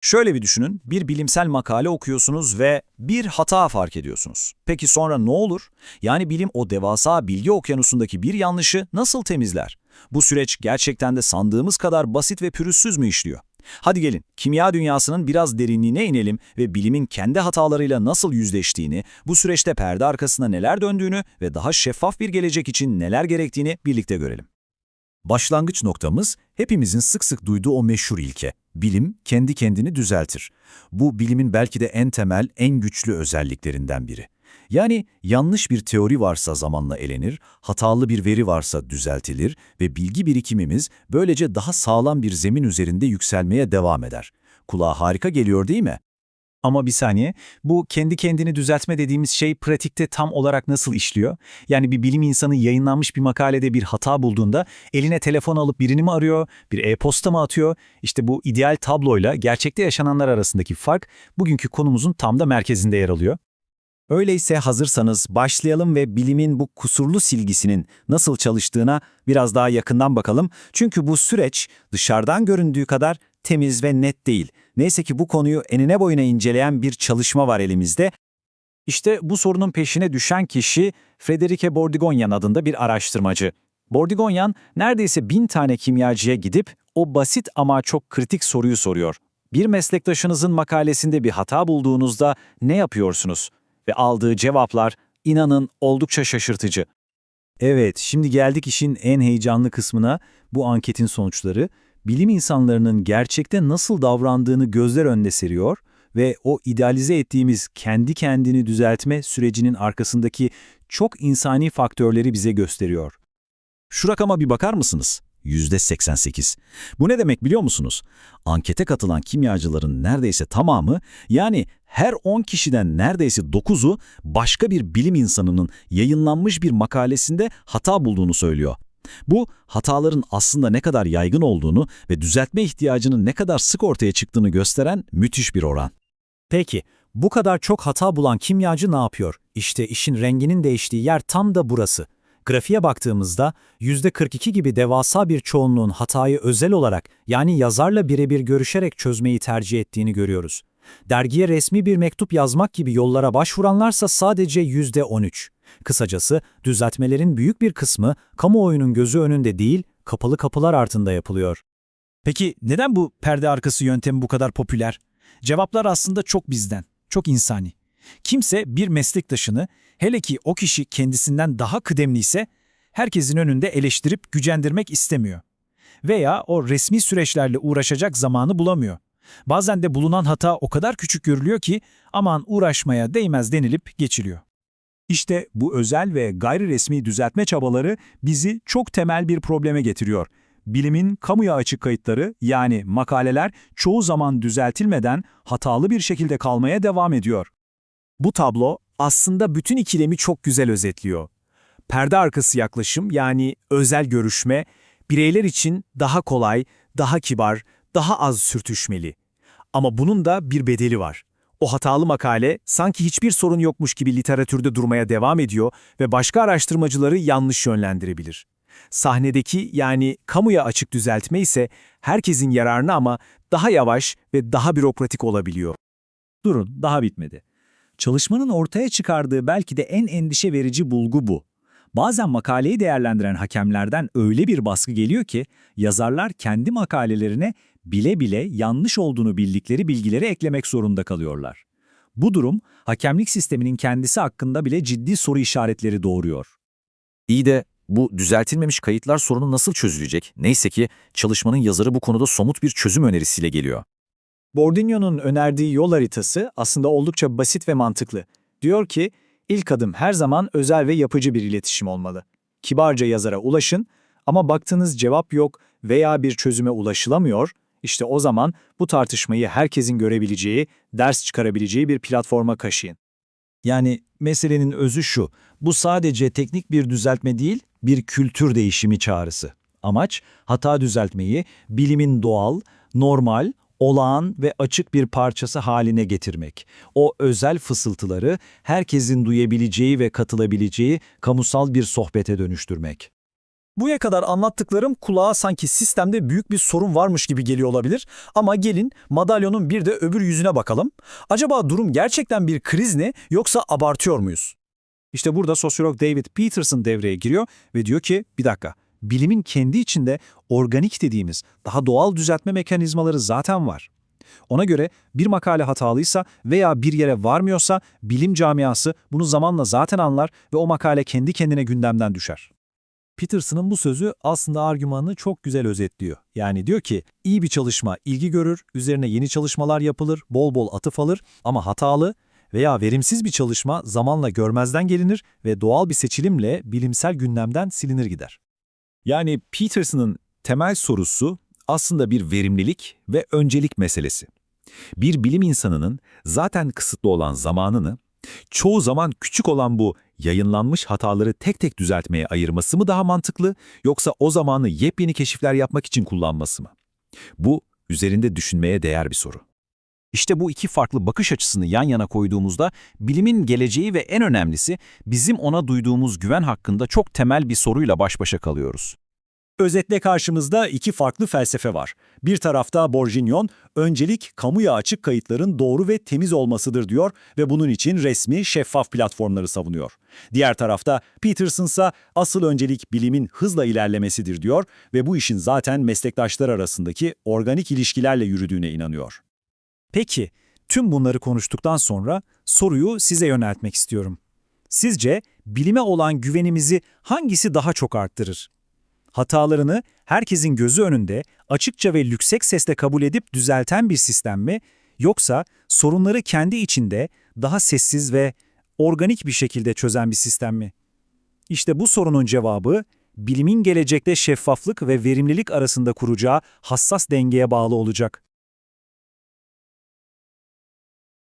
Şöyle bir düşünün, bir bilimsel makale okuyorsunuz ve bir hata fark ediyorsunuz. Peki sonra ne olur? Yani bilim o devasa bilgi okyanusundaki bir yanlışı nasıl temizler? Bu süreç gerçekten de sandığımız kadar basit ve pürüzsüz mü işliyor? Hadi gelin, kimya dünyasının biraz derinliğine inelim ve bilimin kendi hatalarıyla nasıl yüzleştiğini, bu süreçte perde arkasında neler döndüğünü ve daha şeffaf bir gelecek için neler gerektiğini birlikte görelim. Başlangıç noktamız hepimizin sık sık duyduğu o meşhur ilke. Bilim kendi kendini düzeltir. Bu bilimin belki de en temel, en güçlü özelliklerinden biri. Yani yanlış bir teori varsa zamanla elenir, hatalı bir veri varsa düzeltilir ve bilgi birikimimiz böylece daha sağlam bir zemin üzerinde yükselmeye devam eder. Kulağa harika geliyor değil mi? Ama bir saniye, bu kendi kendini düzeltme dediğimiz şey pratikte tam olarak nasıl işliyor? Yani bir bilim insanı yayınlanmış bir makalede bir hata bulduğunda eline telefon alıp birini mi arıyor, bir e-posta mı atıyor? İşte bu ideal tabloyla gerçekte yaşananlar arasındaki fark bugünkü konumuzun tam da merkezinde yer alıyor. Öyleyse hazırsanız başlayalım ve bilimin bu kusurlu silgisinin nasıl çalıştığına biraz daha yakından bakalım. Çünkü bu süreç dışarıdan göründüğü kadar temiz ve net değil. Neyse ki bu konuyu enine boyuna inceleyen bir çalışma var elimizde. İşte bu sorunun peşine düşen kişi Frederike Bordigonyan adında bir araştırmacı. Bordigonyan neredeyse bin tane kimyacıya gidip o basit ama çok kritik soruyu soruyor. Bir meslektaşınızın makalesinde bir hata bulduğunuzda ne yapıyorsunuz? Ve aldığı cevaplar inanın oldukça şaşırtıcı. Evet, şimdi geldik işin en heyecanlı kısmına, bu anketin sonuçları. Bilim insanlarının gerçekte nasıl davrandığını gözler önüne seriyor ve o idealize ettiğimiz kendi kendini düzeltme sürecinin arkasındaki çok insani faktörleri bize gösteriyor. Şu rakama bir bakar mısınız? %88. Bu ne demek biliyor musunuz? Ankete katılan kimyacıların neredeyse tamamı, yani her 10 kişiden neredeyse 9'u başka bir bilim insanının yayınlanmış bir makalesinde hata bulduğunu söylüyor. Bu, hataların aslında ne kadar yaygın olduğunu ve düzeltme ihtiyacının ne kadar sık ortaya çıktığını gösteren müthiş bir oran. Peki, bu kadar çok hata bulan kimyacı ne yapıyor? İşte işin renginin değiştiği yer tam da burası. Grafiğe baktığımızda %42 gibi devasa bir çoğunluğun hatayı özel olarak yani yazarla birebir görüşerek çözmeyi tercih ettiğini görüyoruz. Dergiye resmi bir mektup yazmak gibi yollara başvuranlarsa sadece %13. Kısacası düzeltmelerin büyük bir kısmı kamuoyunun gözü önünde değil, kapalı kapılar ardında yapılıyor. Peki neden bu perde arkası yöntemi bu kadar popüler? Cevaplar aslında çok bizden, çok insani. Kimse bir meslektaşını, hele ki o kişi kendisinden daha kıdemli ise, herkesin önünde eleştirip gücendirmek istemiyor. Veya o resmi süreçlerle uğraşacak zamanı bulamıyor. Bazen de bulunan hata o kadar küçük görülüyor ki aman uğraşmaya değmez denilip geçiliyor. İşte bu özel ve gayri resmi düzeltme çabaları bizi çok temel bir probleme getiriyor. Bilimin kamuya açık kayıtları yani makaleler çoğu zaman düzeltilmeden hatalı bir şekilde kalmaya devam ediyor. Bu tablo aslında bütün ikilemi çok güzel özetliyor. Perde arkası yaklaşım yani özel görüşme, bireyler için daha kolay, daha kibar, daha az sürtüşmeli. Ama bunun da bir bedeli var. O hatalı makale sanki hiçbir sorun yokmuş gibi literatürde durmaya devam ediyor ve başka araştırmacıları yanlış yönlendirebilir. Sahnedeki yani kamuya açık düzeltme ise herkesin yararına ama daha yavaş ve daha bürokratik olabiliyor. Durun, daha bitmedi. Çalışmanın ortaya çıkardığı belki de en endişe verici bulgu bu. Bazen makaleyi değerlendiren hakemlerden öyle bir baskı geliyor ki, yazarlar kendi makalelerine bile bile yanlış olduğunu bildikleri bilgileri eklemek zorunda kalıyorlar. Bu durum, hakemlik sisteminin kendisi hakkında bile ciddi soru işaretleri doğuruyor. İyi de bu düzeltilmemiş kayıtlar sorunu nasıl çözülecek? Neyse ki çalışmanın yazarı bu konuda somut bir çözüm önerisiyle geliyor. Bordigno'nun önerdiği yol haritası aslında oldukça basit ve mantıklı. Diyor ki, ilk adım her zaman özel ve yapıcı bir iletişim olmalı. Kibarca yazara ulaşın ama baktığınız cevap yok veya bir çözüme ulaşılamıyor, işte o zaman bu tartışmayı herkesin görebileceği, ders çıkarabileceği bir platforma kaşıyın. Yani meselenin özü şu, bu sadece teknik bir düzeltme değil, bir kültür değişimi çağrısı. Amaç, hata düzeltmeyi bilimin doğal, normal, olağan ve açık bir parçası haline getirmek. O özel fısıltıları herkesin duyabileceği ve katılabileceği kamusal bir sohbete dönüştürmek. Buraya kadar anlattıklarım kulağa sanki sistemde büyük bir sorun varmış gibi geliyor olabilir. Ama gelin madalyonun bir de öbür yüzüne bakalım. Acaba durum gerçekten bir kriz ne yoksa abartıyor muyuz? İşte burada sosyolog David Peterson devreye giriyor ve diyor ki bir dakika, bilimin kendi içinde organik dediğimiz daha doğal düzeltme mekanizmaları zaten var. Ona göre bir makale hatalıysa veya bir yere varmıyorsa bilim camiası bunu zamanla zaten anlar ve o makale kendi kendine gündemden düşer. Peterson'ın bu sözü aslında argümanını çok güzel özetliyor. Yani diyor ki iyi bir çalışma ilgi görür, üzerine yeni çalışmalar yapılır, bol bol atıf alır ama hatalı veya verimsiz bir çalışma zamanla görmezden gelinir ve doğal bir seçilimle bilimsel gündemden silinir gider. Yani Peterson'ın temel sorusu aslında bir verimlilik ve öncelik meselesi. Bir bilim insanının zaten kısıtlı olan zamanını, çoğu zaman küçük olan bu yayınlanmış hataları tek tek düzeltmeye ayırması mı daha mantıklı, yoksa o zamanı yepyeni keşifler yapmak için kullanması mı? Bu, üzerinde düşünmeye değer bir soru. İşte bu iki farklı bakış açısını yan yana koyduğumuzda bilimin geleceği ve en önemlisi bizim ona duyduğumuz güven hakkında çok temel bir soruyla baş başa kalıyoruz. Özetle karşımızda iki farklı felsefe var. Bir tarafta Borgignon, öncelik kamuya açık kayıtların doğru ve temiz olmasıdır diyor ve bunun için resmi, şeffaf platformları savunuyor. Diğer tarafta Peterson ise asıl öncelik bilimin hızla ilerlemesidir diyor ve bu işin zaten meslektaşlar arasındaki organik ilişkilerle yürüdüğüne inanıyor. Peki, tüm bunları konuştuktan sonra soruyu size yöneltmek istiyorum. Sizce bilime olan güvenimizi hangisi daha çok arttırır? Hatalarını herkesin gözü önünde açıkça ve yüksek sesle kabul edip düzelten bir sistem mi, yoksa sorunları kendi içinde daha sessiz ve organik bir şekilde çözen bir sistem mi? İşte bu sorunun cevabı, bilimin gelecekte şeffaflık ve verimlilik arasında kuracağı hassas dengeye bağlı olacak.